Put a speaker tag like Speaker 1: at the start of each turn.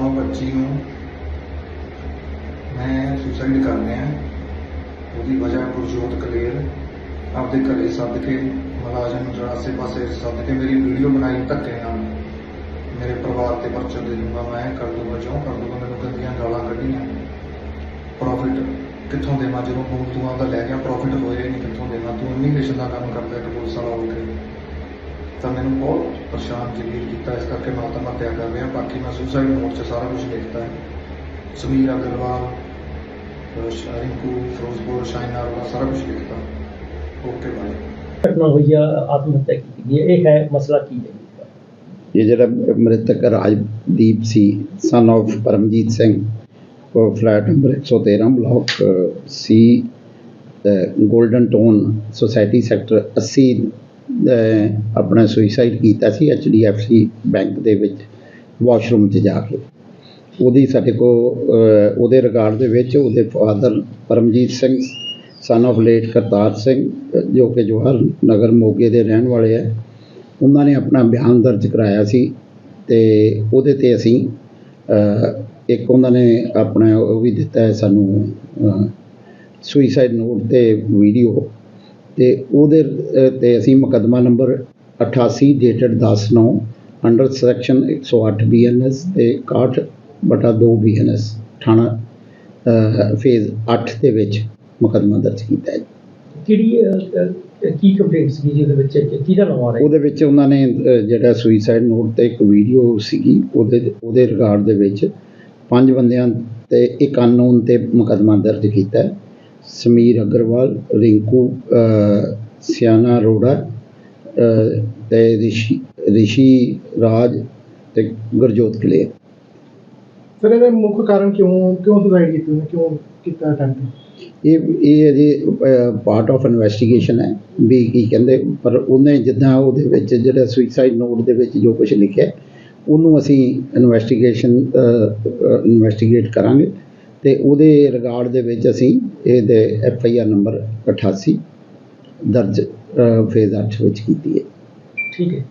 Speaker 1: 9/25 ਨੂੰ ਮੈਂ ਸੁਸਾਈਡ ਕਰ ਲਿਆ ਉਹਦੀ ਵਜ੍ਹਾ ਗੁਰਜੋਤ ਕਲੇਰ, ਆਪਦੇ ਘਰੇ ਸੱਦ ਕੇ ਮੁਲਾਜ਼ਮ ਨੂੰ ਜਿਹੜਾ ਆਸੇ ਪਾਸੇ ਸੱਦ ਕੇ ਮੇਰੀ ਵੀਡੀਓ ਬਣਾਈ ਧੱਕੇ ਨਾਲ। ਮੇਰੇ ਪਰਿਵਾਰ ਤੇ ਪਰਚਾ ਦੇ ਦੂੰਗਾ ਮੈਂ, ਕਰ ਦੂੰਗਾ ਜੋ ਕਰ ਦੂੰਗਾ, ਮੈਨੂੰ ਗੰਦੀਆਂ ਗਾਲਾਂ ਕੱਢੀਆਂ। ਪ੍ਰੋਫਿਟ ਕਿੱਥੋਂ ਦੇਵਾਂ ਜਦੋਂ ਤੂੰ ਤੂੰ ਆਂਦਾ ਲੈ ਗਿਆ ਪ੍ਰੋਫਿਟ ਹੋਇਆ ਹੀ ਨਹੀਂ ਕਿੱਥੋਂ ਦੇਵਾਂ? ਤੂੰ ਇਮੀਗ੍ਰੇਸ਼ਨ ਦਾ ਕੰਮ ਕਰਦਾ ਇੱਕ ਪੁਲਿਸ ਵਾਲਾ ਹੋ ਕੇ। ਤਾਂ ਮੈਨੂੰ ਬਹੁਤ ਪਰੇਸ਼ਾਨ ਜਲੀਲ ਕੀਤਾ। ਇਸ ਕਰਕੇ ਮੈਂ ਆਤਮ ਹੱਤਿਆ ਕਰ ਰਿਹਾ। ਬਾਕੀ ਮੈਂ ਸੁਸਾਈਡ ਨੋਟ 'ਚ ਸਾਰਾ ਕੁਝ ਲਿਖਤਾ ਹੈ ਸਮੀਰ ਅਗਰਵਾਲ ਅਹ ਸ਼- ਰਿੰਕੂ ਫਿਰੋਜ਼ਪੁਰ ਸ਼ਾਇਨਾ ਵਾਲਾ ਸਾਰਾ ਕੁਝ ਲਿਖਤਾ ਓਕੇ ਬਾਏ।
Speaker 2: ਘਟਨਾ ਹੋਈ ਆ ਆਤਮ ਹੱਤਿਆ ਕੀਤੀ ਗਈ ਇਹ ਹੈ ਮਸਲਾ ਕੀ ਹੈ?
Speaker 3: ਇਹ ਜਿਹੜਾ ਮ੍ਰਿਤਕ ਰਾਜਦੀਪ ਸੀ ਸਨ of ਪਰਮਜੀਤ ਸਿੰਘ ਉਹ flat number 113 block C golden tone society sector 80 uh, ਆਪਣਾ ਸੁਸਾਈਡ ਕੀਤਾ ਸੀ HDFC ਬੈਂਕ ਦੇ ਵਿੱਚ ਵਾਸ਼ਰੂਮ 'ਚ ਜਾ ਕੇ। ਉਹਦੀ ਸਾਡੇ ਕੋ ਉਹਦੇ ਰਿਗਾਰਡ ਦੇ ਵਿੱਚ ਉਹਦੇ father Paramjit Singh son of late Kartar Singh, ਜੋ ਕਿ ਜਵਾਹਰ ਨਗਰ ਮੋਗੇ ਦੇ ਰਹਿਣ ਵਾਲੇ ਹੈ ਉਹਨਾਂ ਨੇ ਆਪਣਾ ਬਿਆਨ ਦਰਜ ਕਰਾਇਆ ਸੀ ਤੇ ਉਹਦੇ ਤੇ ਅਸੀਂ ਇੱਕ ਉਹਨਾਂ ਨੇ ਆਪਣਾ ਉਹ ਵੀ ਦਿੱਤਾ ਹੈ ਸਾਨੂੰ ਸੁਈਸਾਈਡ ਨੋਟ ਤੇ ਵੀਡੀਓ ਤੇ ਉਹਦੇ ਤੇ ਅਸੀਂ ਮੁਕੱਦਮਾ number 88 dated 10/9 under section 108 BNS ਤੇ 61 ਬਟਾ 2 ਬੀਐਨਐਸ ਥਾਣਾ ਫੇਜ਼ 8 ਦੇ ਵਿੱਚ ਮੁਕੱਦਮਾ ਦਰਜ ਕੀਤਾ ਹੈ।
Speaker 2: ਕਿਹੜੀ ਅਹ, ਕੀ ਕੰਪਲੇਂਟ ਸੀ ਜੀ ਉਹਦੇ ਵਿੱਚ ਕਿਹਦਾ ਨਾਮ ਆ ਰਿਹਾ?
Speaker 3: ਉਹਦੇ ਵਿੱਚ ਉਹਨਾਂ ਨੇ ਅਹ, ਜਿਹੜਾ ਸੁਈਸਾਈਡ ਨੋਟ ਤੇ ਇੱਕ ਵੀਡੀਓ ਸੀਗੀ ਉਹਦੇ ਉਹਦੇ ਰਿਗਾਰਡ ਦੇ ਵਿੱਚ ਪੰਜ ਬੰਦਿਆਂ ਤੇ ਇੱਕ ਅਨਨੋਨ ਤੇ ਮੁਕੱਦਮਾ ਦਰਜ ਕੀਤਾ ਹੈ। ਸਮੀਰ ਅਗਰਵਾਲ ਰਿੰਕੂ ਸਿਆਨਾ ਅਰੋੜਾ ਅਹ, ਤੇ ਰਿਸ਼ੀ ਰਿਸ਼ੀ ਰਾਜ ਤੇ ਗੁਰਜੋਤ ਕਲੇਰ।
Speaker 4: ਸਰ ਇਹਦਾ ਮੁੱਖ ਕਾਰਨ ਕਿਉਂ ਕਿਉਂ ਸੁਸਾਈਡ ਕੀਤੀ ਉਹਨੇ ਕਿਉਂ ਕੀਤਾ ਅਟੈਂਪਟ
Speaker 3: ਇਹ ਇਹ ਅਜੇ ਪਾਰਟ ਆਫ ਇਨਵੈਸਟੀਗੇਸ਼ਨ ਹੈ। ਵੀ ਕੀ ਕਹਿੰਦੇ ਪਰ ਉਹਨੇ ਜਿੱਦਾਂ ਉਹਦੇ ਵਿੱਚ ਜਿਹੜਾ ਸੁਸਾਈਡ ਨੋਟ ਦੇ ਵਿੱਚ ਜੋ ਕੁਝ ਲਿਖਿਆ ਉਹਨੂੰ ਅਸੀਂ ਇਨਵੈਸਟੀਗੇਸ਼ਨ ਇਨਵੈਸਟੀਗੇਟ ਕਰਾਂਗੇ। ਅਤੇ ਉਹਦੇ ਰਿਗਾਰਡ ਦੇ ਵਿੱਚ ਅਸੀਂ ਇਹਦੇ ਐਫ ਆਈ ਆਰ ਨੰਬਰ 88 ਦਰਜ ਫੇਜ਼ ਅੱਠ ਵਿੱਚ ਕੀਤੀ ਹੈ।
Speaker 2: ਠੀਕ ਹੈ।